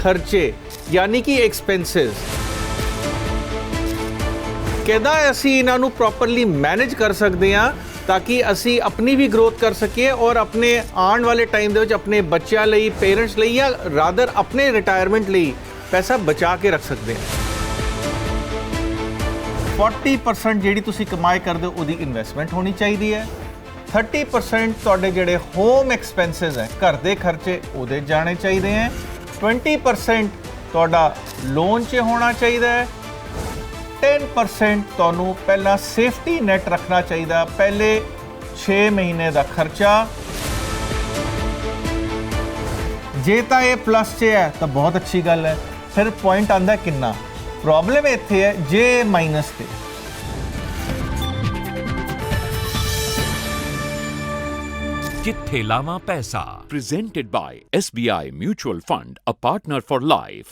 ਖਰਚੇ, ਯਾਨੀ ਕਿ ਐਕਸਪੈਂਸਸ ਕਿੱਦਾਂ ਅਸੀਂ ਇਹਨਾਂ ਨੂੰ ਪ੍ਰੋਪਰਲੀ ਮੈਨੇਜ ਕਰ ਸਕਦੇ ਹਾਂ ਤਾਂ ਕਿ ਅਸੀਂ ਆਪਣੀ ਵੀ ਗਰੋਥ ਕਰ ਸਕੀਏ ਔਰ ਆਪਣੇ ਆਉਣ ਵਾਲੇ ਟਾਈਮ ਦੇ ਵਿੱਚ ਆਪਣੇ ਬੱਚਿਆਂ ਲਈ ਪੇਰੈਂਟਸ ਲਈ ਜਾਂ ਰਾਦਰ ਆਪਣੇ ਰਿਟਾਇਰਮੈਂਟ ਲਈ ਪੈਸਾ ਬਚਾ ਕੇ ਰੱਖ ਸਕਦੇ ਹਾਂ। 40% ਜਿਹੜੀ ਤੁਸੀਂ ਕਮਾਈ ਕਰਦੇ ਹੋ, ਉਹਦੀ ਇਨਵੈਸਟਮੈਂਟ ਹੋਣੀ ਚਾਹੀਦੀ ਹੈ। 30% ਤੁਹਾਡੇ ਜਿਹੜੇ ਹੋਮ ਐਕਸਪੈਂਸਸ ਹੈ, ਘਰ ਦੇ ਖਰਚੇ, ਉਹਦੇ ਜਾਣੇ ਚਾਹੀਦੇ ਹੈ। 20% ਤੁਹਾਡਾ ਲੋਨ 'ਚ ਹੋਣਾ ਚਾਹੀਦਾ ਹੈ। 10% ਤੁਹਾਨੂੰ ਪਹਿਲਾਂ ਸੇਫਟੀ ਨੈਟ ਰੱਖਣਾ ਚਾਹੀਦਾ ਪਹਿਲੇ 6 ਮਹੀਨੇ ਦਾ ਖਰਚਾ। ਜੇ ਤਾਂ ਇਹ ਪਲੱਸ 'ਚ ਹੈ ਤਾਂ ਬਹੁਤ ਅੱਛੀ ਗੱਲ ਹੈ। ਫਿਰ ਪੁਆਇੰਟ ਆਂਦਾ ਕਿੰਨਾ? ਪ੍ਰੋਬਲਮ ਇੱਥੇ ਹੈ ਜੇ ਮਾਈਨਸ ਤੇ। किथे लावा पैसा presented by SBI mutual fund a partner for life